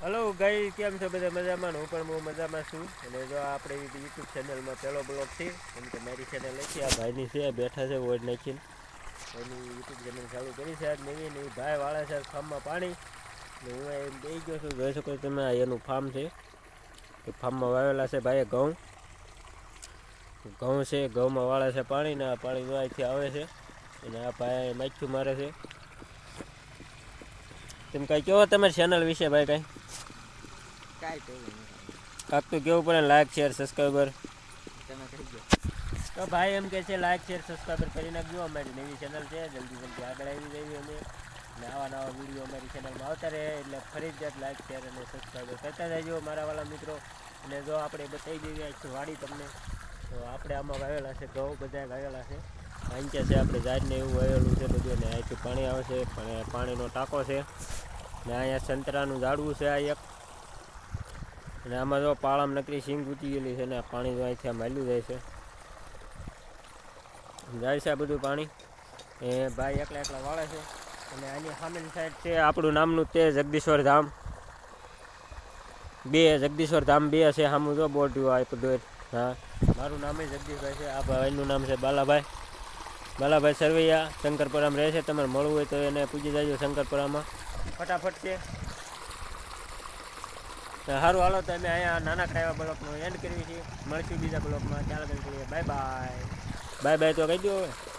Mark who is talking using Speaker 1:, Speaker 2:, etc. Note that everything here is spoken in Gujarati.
Speaker 1: હલો ગાઈ કેમ છો બધા મજામાં? હું પણ બહુ મજામાં છું. અને જો આપણે યુટ્યુબ ચેનલમાં પહેલો બ્લોગ છે, એમ કે મારી ચેનલ નથી આ ભાઈની છે બેઠા છે વોટ નાખીને. એની યુટ્યુબ ચેનલ ચાલુ કરી છે, આજ નવી નવી ભાઈ વાળે છે, ફાર્મમાં પાણી. ને હું એમ દઈ ગયો છું, જોઈ શકો તમે એનું ફાર્મ છે. તો ફાર્મમાં વાવેલા છે ભાઈએ ઘઉં. ઘઉં છે, ઘઉંમાં વાળે છે પાણી, ને આ પાણી જો અહીંથી આવે છે, અને આ ભાઈ માછું મારે છે. તેમ કાંઈ કહો તમે ચેનલ વિશે ભાઈ કાંઈ?
Speaker 2: કાંઈ
Speaker 1: કાક તો કેવું પડે લાઈક શેર સબસ્ક્રાઈબર
Speaker 2: તમે કહી દો.
Speaker 1: તો ભાઈ એમ કે છે લાઈક શેર સબસ્ક્રાઈબર કરી નાખજો. અમારી નવી ચેનલ છે જલ્દી જલ્દી આગળ આવી જઈએ અમે. નવા નવા વીડિયો અમારી ચેનલમાં આવતા રહે એટલે ફરજિયાત લાઈક શેર અને સબસ્ક્રાઈબર કરતા રહેજો મારા વાલા મિત્રો. અને જો આપણે બતાવી દઈએ આખી વાડી તમને તો આપણે આમાં વાવેલા છે ઘઉં બધા વાવેલા છે. વાંચ્યા છે આપણે જાતને એવું વાવેલું છે બધું ને અહીંથી પાણી આવે છે પણ પાણીનો ટાંકો છે. ને અહીંયા સંતરાનું ઝાડવું છે આ એક. અને આમાં જો પાળામ નકરી સિંગ ઉતી ગયેલી છે ને પાણી જો અહીંથી આમ હાલ્યું જાય છે. જાય છે આ બધું પાણી. એ ભાઈ એકલા એકલા વાળે છે. અને આની સામેની સાઈડ છે આપણું નામનું તે જગદીશ્વર ધામ. બે જગદીશ્વર ધામ બે છે સામું જો બોર્ડ આપ્યું હા, મારું નામ જગદીશભાઈ છે, આ ભાઈનું નામ છે બાલાભાઈ. બાલાભાઈ સરવૈયા શંકરપુરામાં રહે છે, તમારે મળવું હોય તો એને પૂજી જાજો શંકરપુરામાં. ફટાફટ છે સારું હાલો, તો અમે અહીંયા નાના ખાવા બ્લોકનો એન્ડ કરીએ છીએ મળશું બીજા બ્લોકમાં. કરીએ બાય બાય બાય બાય તો કહી દો હવે.